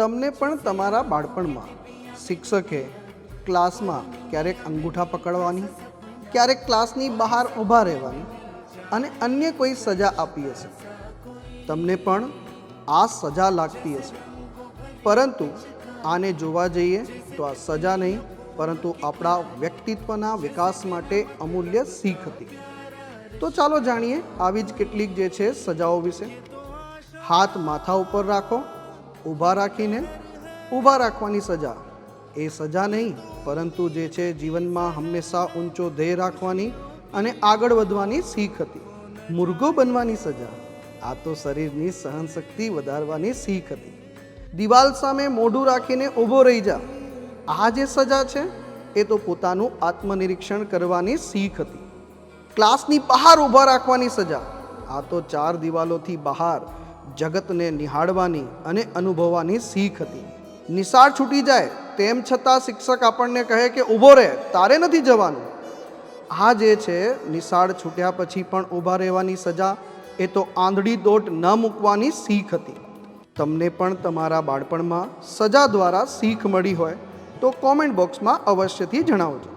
તમને પણ તમારા બાળપણમાં શિક્ષકે ક્લાસમાં ક્યારેક અંગૂઠા પકડવાની, ક્યારેક ક્લાસની બહાર ઊભા રહેવાની અને અન્ય કોઈ સજા આપી હશે. તમને પણ આ સજા લાગતી હશે. પરંતુ આને જોવા જઈએ તો આ સજા નહીં, પરંતુ આપણા વ્યક્તિત્વના વિકાસ માટે અમૂલ્ય શીખ હતી. તો ચાલો જાણીએ આવી જ કેટલીક જે છે સજાઓ વિશે. હાથ માથા ઉપર રાખો ઊભા રાખીને ઊભા રાખવાની સજા. એ સજા નહીં, પરંતુ જે છે જીવનમાં હંમેશા ઊંચો ધ્યેય રાખવાની અને આગળ વધવાની શીખ હતી. મુર્ગો બનવાની સજા, આ તો શરીરની સહનશક્તિ વધારવાની શીખ હતી. દિવાલ સામે મોઢું રાખીને ઊભો રહી જા. આ જે સજા છે, એ તો પોતાનું આત્મનિરીક્ષણ કરવાની શીખ હતી. ક્લાસની બહાર ઊભા રાખવાની સજા, આ તો ચાર દિવાલોથી બહાર જગતને નિહાળવાની અને અનુભવવાની શીખ હતી. નિશાળ છૂટી જાય તેમ છતાં શિક્ષક આપણને કહે કે ઊભો રહે, તારે નથી જવાનું. આ જે છે નિશાળ છૂટ્યા પછી પણ ઊભા રહેવાની સજા, એ તો આંધળી દોટ ન મૂકવાની શીખ હતી. તમને પણ તમારા બાળપણમાં સજા દ્વારા શીખ મળી હોય, તો કોમેન્ટ બોક્સમાં અવશ્યથી જણાવજો.